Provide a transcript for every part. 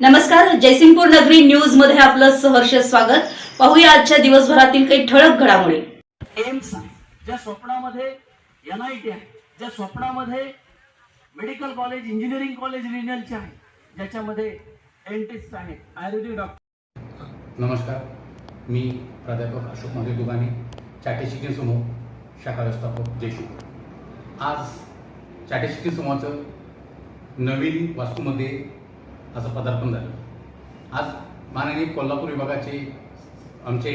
नमस्कार जयसिंगपूर नगरी न्यूजमध्ये आपलं सहर्ष स्वागत. पाहूया आजच्या दिवसभरातील काही ठळक घडामोडी. एम्स ज्या स्वप्नामध्ये एन आय टी आहे ज्या स्वप्नामध्ये मेडिकल कॉलेज इंजिनिअरिंग कॉलेज रिजनलचे आहे ज्याच्यामध्ये एंटिस्ट आहे आयुर्वेदिक डॉक्टर. नमस्कार मी प्राध्यापक अशोक महादेव दुगाने चाटे शिक्षण समूह शाखा व्यवस्थापक जयशूर आज चाटे शिक्षण समूहाचं नवीन वास्तूमध्ये असं पदार्पण झालं. आज माननीय कोल्हापूर विभागाचे आमचे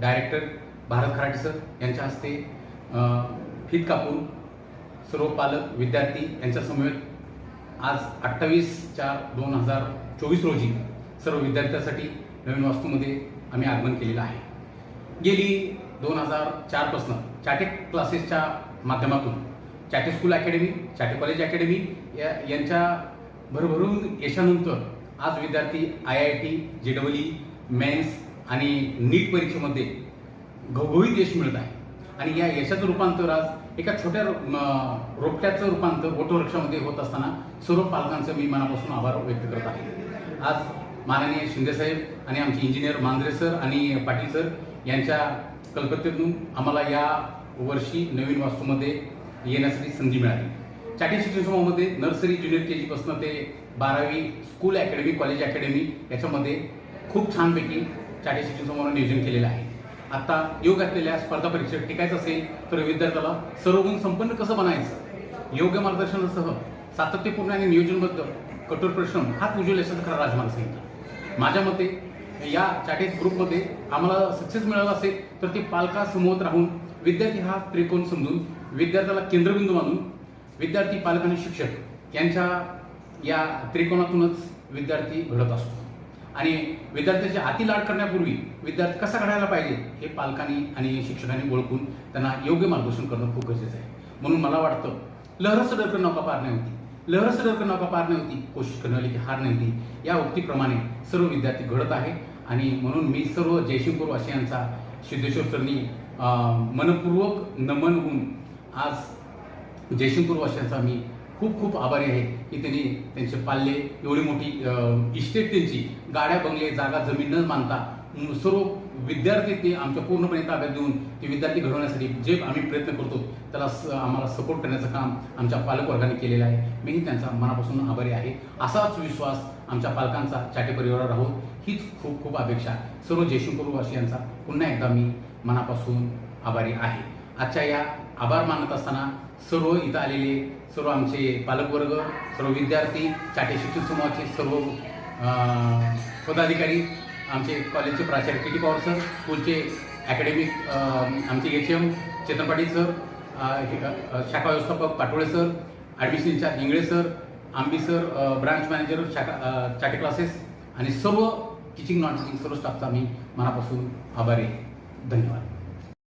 डायरेक्टर भारत खराटे सर यांच्या हस्ते फित फीत कापून सर्व पालक विद्यार्थी यांच्यासमवेत आज अठ्ठावीस चार दोन हजार चोवीस रोजी सर्व विद्यार्थ्यांसाठी नवीन वास्तूमध्ये आम्ही आगमन केलेलं आहे. गेली दोन हजार चारपासनं चाटे क्लासेसच्या माध्यमातून Chate school academy Chate college academy या यांच्या भरभरून यशानंतर आज विद्यार्थी I I T J double E mains आणि नीट परीक्षेमध्ये घवघवीत यश मिळत आहे. आणि या यशाचं रूपांतर आज एका छोट्या रोपट्याचं रूपांतर वटवृक्षामध्ये होत असताना सर्व पालकांचं मी मनापासून आभार व्यक्त करत आहे. आज माननीय शिंदेसाहेब आणि आमचे इंजिनियर मांजरे सर आणि पाटील सर यांच्या कल्पतेतून आम्हाला या वर्षी नवीन वास्तूमध्ये येण्यासाठी संधी मिळाली. चाटी शिक्षण समूहामध्ये नर्सरी ज्युनियर के जीपासून ते बारावी स्कूल अकॅडमी कॉलेज अकॅडमी याच्यामध्ये खूप छानपैकी चाटी शिक्षण समूहानं नियोजन केलेलं आहे. आता योग असलेल्या स्पर्धा परीक्षेत टिकायचं असेल तर विद्यार्थ्याला सर्वगुण संपन्न कसं बनायचं? योग्य मार्गदर्शनासह सातत्यपूर्ण आणि नियोजनबद्ध कठोर परिश्रम हाच उज्ज्वल यशाचा खरा राजमार्ग सांगितला. माझ्या मते या चाटेज ग्रुपमध्ये आम्हाला सक्सेस मिळाला असेल तर ते पालकासमोर राहून विद्यार्थी हा त्रिकोण समजून विद्यार्थ्याला केंद्रबिंदू मानून विद्यार्थी पालक आणि शिक्षक यांच्या या त्रिकोणातूनच विद्यार्थी घडत असतो. आणि विद्यार्थ्याची अति लाड करण्यापूर्वी विद्यार्थी कसा घडायला पाहिजे हे पालकांनी आणि शिक्षकांनी ओळखून त्यांना योग्य मार्गदर्शन करणं खूप गरजेचं आहे. म्हणून मला वाटतं लहरस डरकर नौका पार नाही होती. लहरस डरकर नौका पार नाही होती. कोशिश करण्यावाली की हार नाही होती. या उक्तीप्रमाणे सर्व विद्यार्थी घडत आहे. आणि म्हणून मी सर्व जयशिंगपूर वासियांचा सिद्धेश्वर सरनी मनपूर्वक नमन होऊन आज जयसिंगपूर मी खूप खूप आभारी आहे की त्यांनी त्यांचे पाल्ले एवढी मोठी इस्टेट त्यांची गाड्या बंगले जागा जमीन न मानता सर्व विद्यार्थी ते आमच्या पूर्णपणे ताब्यात देऊन ते विद्यार्थी घडवण्यासाठी जे आम्ही प्रयत्न करतो त्याला स- आम्हाला सपोर्ट करण्याचं काम आमच्या पालकवर्गाने केलेलं आहे. मीही त्यांचा मनापासून आभारी आहे. असाच विश्वास आमच्या पालकांचा चाटे परिवारावर राहून हीच खूप खूप अपेक्षा सर्व जयशंकर वाशियांचा पुन्हा एकदा मी मनापासून आभारी आहे. आजच्या या आभार मानत असताना सर्व इथं आलेले सर्व आमचे पालकवर्ग सर्व विद्यार्थी चाटे शिक्षण समूहाचे सर्व पदाधिकारी आमचे कॉलेजचे प्राचार्य के टी पवार सर स्कूलचे अकॅडमिक आमचे H M Chetan Patil sir हे, शाखा व्यवस्थापक Patole sir admission in charge Ingle sir Ambi sir branch manager शाखा चाटे क्लासेस आणि सर्व टीचिंग नॉन टीचिंग सर्व स्टाफचा मी मनापासून आभारी धन्यवाद.